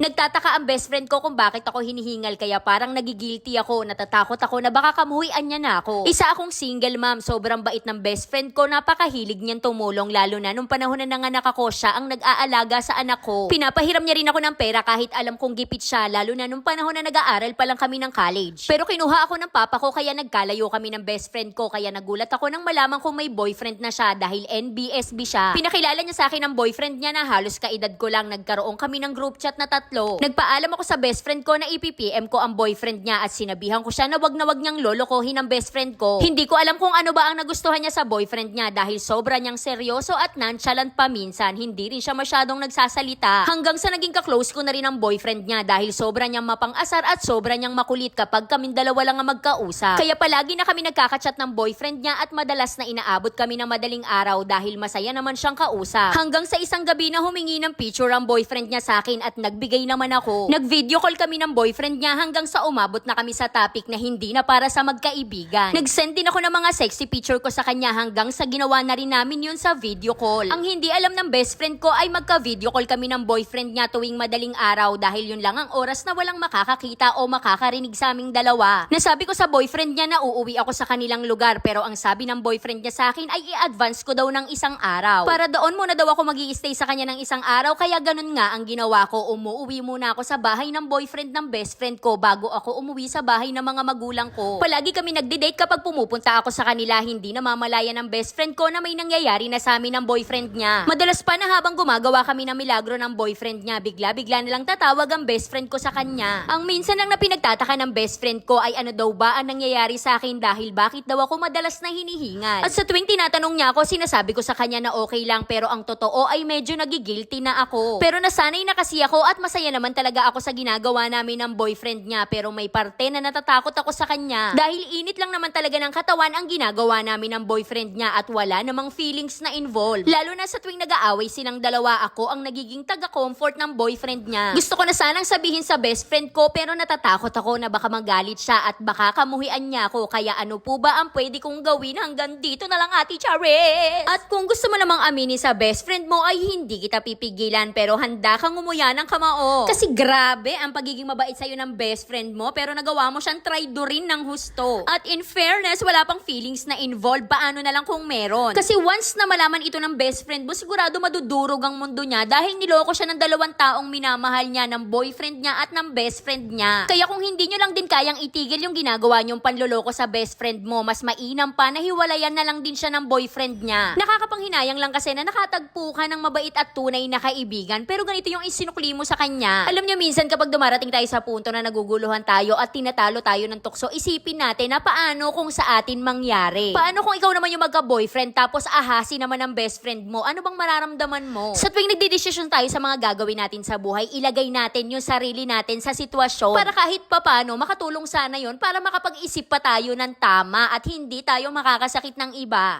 Nagtataka ang best friend ko kung bakit ako hinihingal kaya parang nagigilty ako, natatakot ako na baka kamuhian niya na ako. Isa akong single mom, sobrang bait ng best friend ko, napakahilig niyan tumulong lalo na nung panahon na nanganak ako siya ang nag-aalaga sa anak ko. Pinapahiram niya rin ako ng pera kahit alam kong gipit siya lalo na nung panahon na nag-aaral pa lang kami ng college. Pero kinuha ako ng papa ko kaya nagkalayo kami ng best friend ko kaya nagulat ako nang malaman kong may boyfriend na siya dahil NBSB siya. Pinakilala niya sa akin ang boyfriend niya na halos kaedad ko lang nagkaroon kami ng group chat na tatlo. Nagpaalam ako sa best friend ko na ipipm ko ang boyfriend niya at sinabihan ko siya na wag na wag niyang lolokohin ang best friend ko. Hindi ko alam kung ano ba ang nagustuhan niya sa boyfriend niya dahil sobra niyang seryoso at nonchalant pa minsan. Hindi rin siya masyadong nagsasalita. Hanggang sa naging kaklose ko na rin ang boyfriend niya dahil sobra niyang mapang-asar at sobra niyang makulit kapag kaming dalawa lang ang magkausap. Kaya palagi na kami nagkakachat ng boyfriend niya at madalas na inaabot kami ng madaling araw dahil masaya naman siyang kausap. Hanggang sa isang gabi na humingi ng picture ang boyfriend niya sa akin at nagbigay naman ako. Nag-video call kami ng boyfriend niya hanggang sa umabot na kami sa topic na hindi na para sa magkaibigan. Nag-send din ako ng mga sexy picture ko sa kanya hanggang sa ginawa na rin namin yun sa video call. Ang hindi alam ng best friend ko ay magka-video call kami ng boyfriend niya tuwing madaling araw dahil yun lang ang oras na walang makakakita o makakarinig sa aming dalawa. Nasabi ko sa boyfriend niya na uuwi ako sa kanilang lugar pero ang sabi ng boyfriend niya sa akin ay i-advance ko daw ng isang araw. Para doon muna daw ako mag stay sa kanya ng isang araw kaya ganun nga ang ginawa ko. Umuwi muna ako sa bahay ng boyfriend ng best friend ko bago ako umuwi sa bahay ng mga magulang ko. Palagi kami nagde-date kapag pumupunta ako sa kanila hindi namamalayan ng best friend ko na may nangyayari na sa amin ng boyfriend niya. Madalas pa na habang gumagawa kami ng milagro ng boyfriend niya, bigla-bigla na lang tatawag ang best friend ko sa kanya. Ang minsan lang na pinagtataka ng best friend ko ay ano daw ba ang nangyayari sa akin dahil bakit daw ako madalas na hinihingal. At sa tuwing tinatanong niya ako, sinasabi ko sa kanya na okay lang pero ang totoo ay medyo nagigilty na ako. Pero nasanay na kasi ako at masaya naman talaga ako sa ginagawa namin ng boyfriend niya pero may parte na natatakot ako sa kanya. Dahil init lang naman talaga ng katawan ang ginagawa namin ng boyfriend niya at wala namang feelings na involved. Lalo na sa tuwing nag-aaway silang dalawa ako ang nagiging taga-comfort ng boyfriend niya. Gusto ko na sanang sabihin sa best friend ko pero natatakot ako na baka magalit siya at baka kamuhian niya ako kaya ano po ba ang pwede kong gawin hanggang dito na lang ati Charis? At kung gusto mo namang aminin sa best friend mo ay hindi kita pipigilan pero handa kang umuya ng kamao. Kasi grabe ang pagiging mabait sa'yo ng best friend mo pero nagawa mo siyang traidorin ng husto. At in fairness, wala pang feelings na involved. Paano na lang kung meron? Kasi once na malaman ito ng best friend mo, sigurado madudurog ang mundo niya dahil niloko siya ng dalawang taong minamahal niya, ng boyfriend niya at ng best friend niya. Kaya kung hindi nyo lang din kayang itigil yung ginagawa nyong panloloko sa best friend mo, mas mainam pa na hiwalayan na lang din siya ng boyfriend niya. Nakakapanghinayang lang kasi na nakatagpo ka ng mabait at tunay na kaibigan pero ganito yung isinukli mo sa kanya. Alam nyo minsan kapag dumarating tayo sa punto na naguguluhan tayo at tinatalo tayo ng tukso, isipin natin na paano kung sa atin mangyari. Paano kung ikaw naman yung magka-boyfriend tapos ahasi naman ang best friend mo? Ano bang mararamdaman mo? Sa tuwing nagdidesisyon tayo sa mga gagawin natin sa buhay, ilagay natin yung sarili natin sa sitwasyon para kahit papano makatulong sana yon para makapag-isip pa tayo ng tama at hindi tayo makakasakit ng iba.